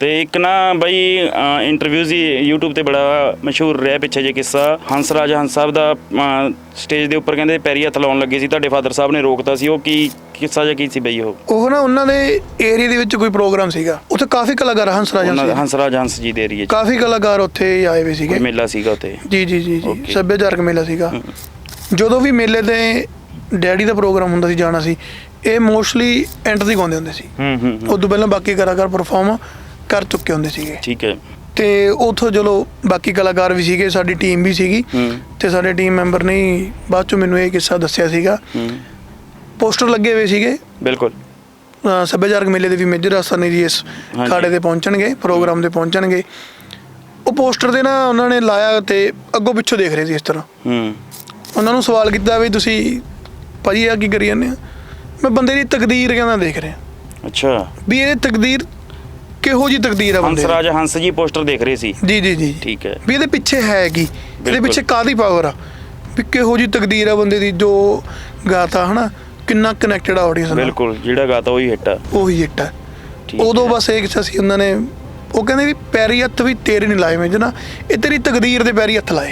ਤੇ ਇੱਕ ਨਾ ਬਈ ਇੰਟਰਵਿਊਜ਼ ਹੀ YouTube ਤੇ ਬੜਾ ਮਸ਼ਹੂਰ ਰਿਹਾ ਪਿੱਛੇ ਜੇ ਕਿੱਸਾ। ਹੰਸਰਾਜ ਹੰਸ ਸਾਹਿਬ ਦਾ ਸਟੇਜ ਦੇ ਉੱਪਰ ਕਹਿੰਦੇ ਪੈਰੀ ਹੱਥ ਲਾਉਣ ਲੱਗੇ ਸੀ ਤੁਹਾਡੇ ਫਾਦਰ ਸਾਹਿਬ ਨੇ ਰੋਕਤਾ ਸੀ ਉਹ ਕੀ ਕਿੱਸਾ ਜਿਹਾ ਕੀ ਸੀ ਬਈ ਉਹ? ਉਹ ਨਾ ਉਹਨਾਂ ਦੇ ਏਰੀਆ ਦੇ ਵਿੱਚ ਕੋਈ ਪ੍ਰੋਗਰਾਮ ਸੀਗਾ। ਉੱਥੇ ਕਾਫੀ ਕਲਾਕਾਰ ਹੰਸਰਾਜ ਉਹਨਾਂ ਦਾ ਹੰਸ ਹੰਸਰਾਜ ਹੰਸ ਜੀ ਦੇ ਏਰੀਏ 'ਚ। ਕਾਫੀ ਕਲਾਕਾਰ ਉੱਥੇ ਆਏ ਹੋਏ ਸੀਗੇ। ਮੇਲਾ ਸੀਗਾ ਉੱਥੇ? ਜੀ ਜੀ ਜੀ ਜੀ. ਸੱਭਿਆਚਾਰਕ ਮੇਲਾ ਸੀਗਾ। ਜਦੋਂ ਵੀ ਮੇਲੇ ਤੇ ਡੈਡੀ ਦਾ ਪ੍ਰੋਗਰਾਮ ਹੁੰਦਾ ਸੀ ਜਾਣਾ ਸੀ ਇਹ ਮੋਸਟਲੀ ਐਂਟਰ ਗਾਉਂਦੇ ਹੁੰਦੇ ਸੀ। ਹੂੰ ਹੂੰ ਹੂੰ, ਉਦੋਂ ਪਹਿਲਾਂ ਬਾਕੀ ਕਲਾਕਾਰ ਪਰਫਾਰਮ ਕਰ ਚੁੱਕੇ ਹੁੰਦੇ ਸੀਗੇ। ਠੀਕ ਹੈ। ਤੇ ਉਥੋਂ ਚਲੋ ਬਾਕੀ ਕਲਾਕਾਰ ਵੀ ਸੀਗੇ ਸਾਡੀ ਟੀਮ ਵੀ ਸੀਗੀ। ਤੇ ਸਾਡੇ ਟੀਮ ਮੈਂਬਰ ਨੇ ਹੀ ਬਾਅਦ ਚੋਂ ਮੈਨੂੰ ਇਹ ਕਿੱਸਾ ਦੱਸਿਆ ਸੀਗਾ। ਪੋਸਟਰ ਲੱਗੇ ਹੋਏ ਸੀਗੇ। ਬਿਲਕੁਲ। ਸੱਭਿਆਚਾਰਕ ਮੇਲੇ ਦੇ ਵੀ ਮੇਜਰ ਆਸਨ ਜੀ ਇਸ। ਖਾੜੇ ਤੇ ਪਹੁੰਚਣਗੇ ਪ੍ਰੋਗਰਾਮ ਤੇ ਪਹੁੰਚਣਗੇ। ਉਹ ਪੋਸਟਰ ਤੇ ਨਾ ਉਹਨਾਂ ਨੇ ਲਾਇਆ ਤੇ ਅੱਗੋਂ ਪਿੱਛੋਂ ਦੇਖ ਰਹੇ ਸੀ ਇਸ ਤਰ੍ਹਾਂ। ਹੂੰ। ਉਹਨਾਂ ਨੂੰ ਸਵਾਲ ਕੀਤਾ ਵੀ ਤੁਸੀਂ ਭਾਜੀ ਆ ਕੀ ਕਰੀ ਜਾਂਦੇ ਆ ਮੈਂ ਬੰਦੇ ਦੀ ਤਕਦੀਰ ਕਹਿੰਦਾ ਦੇਖ ਰਿਹਾ। ਅੱਛਾ। ਵੀ ਇਹ ਤਕਦੀਰ ਕਿਹੋ ਜੀ ਤਕਦੀਰ ਆ ਬੰਦੇ ਦੀ? ਹੰਸਰਾਜ ਹੰਸ ਜੀ ਪੋਸਟਰ ਦੇਖ ਰਹੇ ਸੀ। ਜੀ ਜੀ ਜੀ। ਠੀਕ ਹੈ। ਵੀ ਇਹਦੇ ਪਿੱਛੇ ਹੈ ਕੀ? ਇਹਦੇ ਬਿਲਕੁਲ। ਪਿੱਛੇ ਕਾਦੀ ਪਾਵਰ ਆ? ਵੀ ਕਿਹੋ ਜੀ ਤਕਦੀਰ ਆ ਬੰਦੇ ਦੀ ਜੋ ਗਾਤਾ ਹਨਾ? ਕਿੰਨਾ ਕਨੈਕਟਡ ਆ ਆਡੀਅנס ਨਾਲ? ਬਿਲਕੁਲ ਜਿਹੜਾ ਗਾਤਾ ਉਹੀ ਹਿੱਟ ਆ। ਉਹੀ ਹਿੱਟ ਠੀਕ ਉਦੋਂ ਹੈ। ਬਸ ਇੱਕ ਸੀ ਉਹਨਾਂ ਨੇ ਉਹ ਕਹਿੰਦੇ ਵੀ ਪੈਰੀ ਹੱਥ ਵੀ ਤੇਰੇ ਨਹੀਂ ਲਾਏ ਮੈਂ ਜਨਾ ਇਹ ਤੇਰੀ ਤਕਦੀਰ ਦੇ ਪੈਰੀ ਹੱਥ ਲਾਏ।